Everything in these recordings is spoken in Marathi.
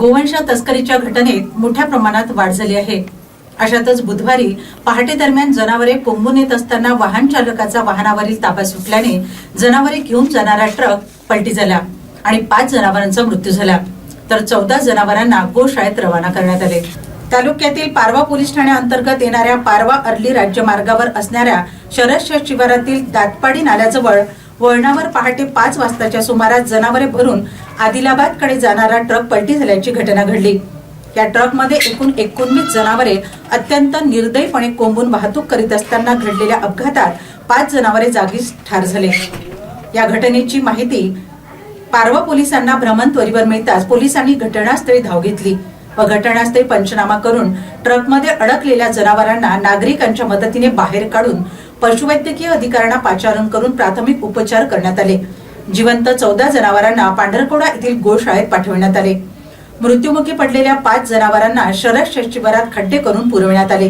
गोवंश तस्करीच्या घटनेत मोठ्या प्रमाणात वाढ झाली आहे. अशातच बुधवारी पहाटे दरम्यान जनावरे पोंबून येत असताना वाहन चालकाचा वाहनावरील ताबा सुटल्याने जनावरे घेऊन जाणारा ट्रक पलटी झाला आणि पाच जनावरांचा मृत्यू झाला. तर चौदा जनावरांना गोशाळेत रवाना करण्यात आले. तालुक्यातील पारवा पोलीस ठाण्याअंतर्गत येणाऱ्या पारवा अर्ली राज्य मार्गावर असणाऱ्या शरद शिवारातील दातपाडी नाल्याजवळ वळणावर पहाटे पाच वाजताच्या सुमारास जनावरे भरून आदिलाबादकडे जाणारा ट्रक पलटी झाल्याची घटना घडली. या ट्रकमध्ये एकूण एकोणवीस जनावरे अत्यंत निर्दयपणे कोंबून वाहतूक करीत असताना घडलेल्या अपघातात पाच जनावरे जागीच ठार झाले. या घटनेची माहिती पारवा पोलिसांना भ्रमणत्वरीवर मिळताच पोलिसांनी घटनास्थळी धाव घेतली व घटनास्थळी पंचनामा करून ट्रकमध्ये अडकलेल्या जनावरांना नागरिकांच्या मदतीने बाहेर काढून पशुवैद्यकीय अधिकाऱ्यांना पाचारण करून प्राथमिक उपचार करण्यात आले. जिवंत चौदा जनावरांना पांढरकोडा येथील गोशाळेत पाठविण्यात आले. मृत्युमुखी पडलेल्या पाच जनावरांना शरद शिवारात खड्डे करून पुरविण्यात आले.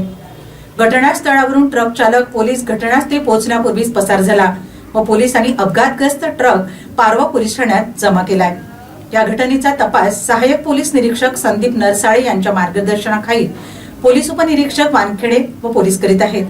घटनास्थळावरून ट्रक चालक पोलीस घटनास्थळी पोहोचण्यापूर्वीच पसार झाला व पोलिसांनी अपघातग्रस्त ट्रक पारवा पोलीस ठाण्यात जमा केलाय. या घटनेचा तपास सहाय्यक पोलीस निरीक्षक संदीप नरसाळे यांच्या मार्गदर्शनाखाली पोलीस उपनिरीक्षक वानखेडे व पोलीस करीत आहेत.